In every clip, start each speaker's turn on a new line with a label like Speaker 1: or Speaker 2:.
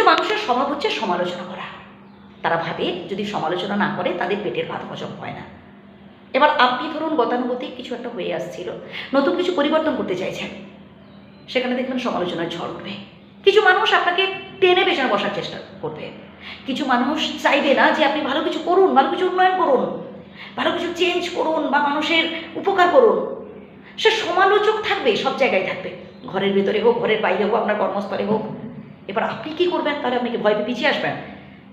Speaker 1: কিছু মানুষের স্বভাব হচ্ছে সমালোচনা করা। তারা ভাবে যদি সমালোচনা না করে তাদের পেটের ভাত হজম হয় না। এবার আপনি ধরুন গতানুগতিক কিছু একটা হয়ে আসছিল, নতুন কিছু পরিবর্তন করতে চাইছেন। সেখানে দেখবেন সমালোচনার ঝড় উঠবে। কিছু মানুষ আপনাকে টেনে পেছনে বসার চেষ্টা করবে। কিছু মানুষ চাইবে না যে আপনি ভালো কিছু করুন, ভালো কিছু উন্নয়ন করুন, ভালো কিছু চেঞ্জ করুন বা মানুষের উপকার করুন। সে সমালোচক থাকবে, সব জায়গায় থাকবে। ঘরের ভেতরে হোক, ঘরের বাইরে হোক, আপনার কর্মস্থলে হোক এবার আপনি কি করবেন? তাহলে আপনি কি ভয় পেয়ে পিছিয়ে আসবেন?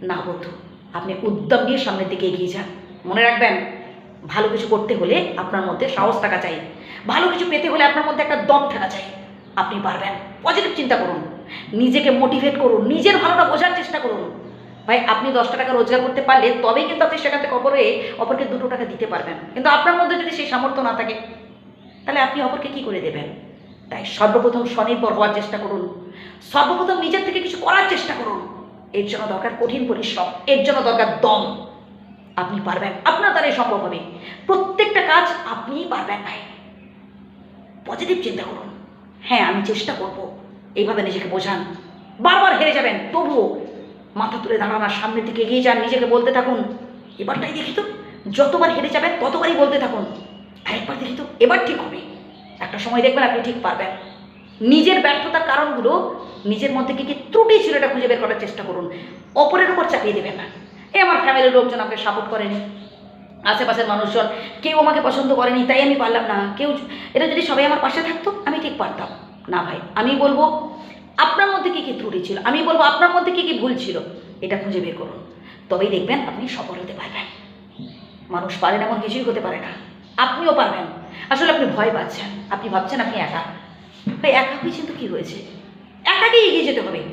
Speaker 1: না বন্ধু, আপনি উদ্যম নিয়ে সামনের দিকে এগিয়ে যান। মনে রাখবেন, ভালো কিছু করতে হলে আপনার মধ্যে সাহস থাকা চাই। ভালো কিছু পেতে হলে আপনার মধ্যে একটা দম থাকা চাই। আপনি পারবেন। পজিটিভ চিন্তা করুন। নিজেকে মোটিভেট করুন। নিজের ভালোটা বোঝার চেষ্টা করুন। ভাই, আপনি দশটা টাকা রোজগার করতে পারলে তবেই কিন্তু আপনি সেখান থেকে অপরে, অপরকে দুটো টাকা দিতে পারবেন। কিন্তু আপনার মধ্যে যদি সেই সামর্থ্য না থাকে, তাহলে আপনি অপরকে কি করে দেবেন? তাই সর্বপ্রথম স্বনির্ভর হওয়ার চেষ্টা করুন। সর্বপ্রথম নিজের থেকে কিছু করার চেষ্টা করুন। এর জন্য দরকার কঠিন পরিশ্রম, এর জন্য দরকার দম। আপনি পারবেন, আপনার দ্বারাই সম্ভব হবে। প্রত্যেকটা কাজ আপনিই পারবেন ভাই। পজিটিভ চিন্তা করুন। হ্যাঁ আমি চেষ্টা করব। এইভাবে নিজেকে বোঝান। বারবার হেরে যাবেন, তবুও মাথা তুলে দাঁড়ান আর সামনের দিকে এগিয়ে যান, নিজেকে বলতে থাকুন। এবারটাই দেখি তো, যতবার হেরে যাবেন, ততবারই বলতে থাকুন। আরেকবার দেখি তো, এবার ঠিক হবে। একটা সময় দেখবেন আপনি ঠিক পারবেন। নিজের ব্যর্থতার কারণগুলো নিজের মধ্যে কী কী ত্রুটি ছিল এটা খুঁজে বের করার চেষ্টা করুন। অপরের উপর চাপিয়ে দেবেন না। এই আমার ফ্যামিলির লোকজন আমাকে সাপোর্ট করেনি। আশেপাশের মানুষজন, কেউ আমাকে পছন্দ করেনি, তাই আমি পারলাম না। কেউ এটা যদি সবাই আমার পাশে থাকতো, আমি ঠিক পারতাম। না ভাই, আমি বলব আপনার মধ্যে কী কী ত্রুটি ছিল? আমি বলব আপনার মধ্যে কী কী ভুল ছিল? এটা খুঁজে বের করুন। তবেই দেখবেন আপনি সফল হতে পারবেন। মানুষ পারেন এমন কিছুই হতে পারে না। আপনিও পারবেন। আসলে আপনি ভয় পাচ্ছেন। আপনি ভাবছেন আপনি একা। ভাই, একা হয়েছেন তো কী হয়েছে? একাকেই এগিয়ে যেতে হবে।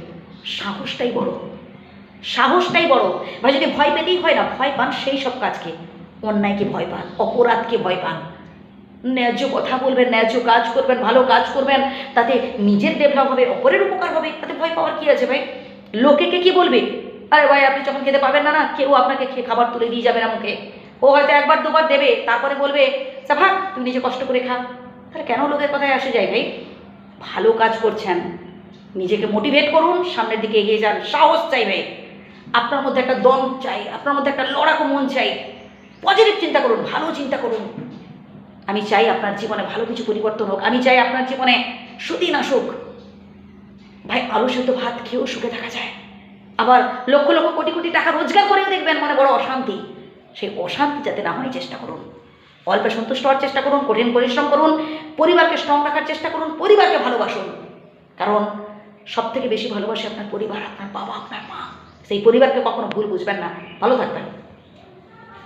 Speaker 1: সাহসটাই বড়। সাহসটাই বড়। ভাই, যদি ভয় পেতেই হয় না, ভয় পান সেই সব কাজকে। অন্যায়কে ভয় পান, অপরাধকে ভয় পান। ন্যায্য কথা বলবেন, ন্যায্য কাজ করবেন, ভালো কাজ করবেন, তাতে নিজের ডেভেলপ হবে, অপরের উপকার হবে, তাতে ভয় পাওয়ার কি আছে ভাই? লোকে কে বলবে? আরে ভাই, আপনি যখন খেতে পাবেন না না, কেউ আপনাকে খেয়ে খাবার তুলে দিয়ে যাবে না ও হয়তো একবার, দুবার দেবে, তারপরে বলবে সা ভাগ তুমি নিজে কষ্ট করে খা। তাহলে কেন লোকের কথায় আসে যায় ভাই? ভালো কাজ করছেন। নিজেকে মোটিভেট করুন, সামনের দিকে এগিয়ে যান। সাহস চাইবে আপনার মধ্যে একটা দম চাই, আপনার মধ্যে একটা লড়াকু মন চাই। পজিটিভ চিন্তা করুন, ভালো চিন্তা করুন। আমি চাই আপনার জীবনে ভালো কিছু পরিবর্তন হোক। আমি চাই আপনার জীবনে সুদিন আসুক। ভাই, আলু সেদ্ধ ভাত খেয়েও সুখে থাকা যায়। আবার লক্ষ লক্ষ কোটি কোটি টাকা রোজগার করেও দেখবেন মনে বড় অশান্তি। সেই অশান্তি যাতে না হয় চেষ্টা করুন। অল্পে সন্তুষ্ট হওয়ার চেষ্টা করুন, কঠিন পরিশ্রম করুন, পরিবারকে স্ট্রং রাখার চেষ্টা করুন, পরিবারকে ভালোবাসুন। কারণ সব থেকে বেশি ভালোবাসে আপনার পরিবার, আপনার বাবা, আপনার মা। সেই পরিবারকে কখনো ভুল বুঝবেন না। ভালো থাকবেন।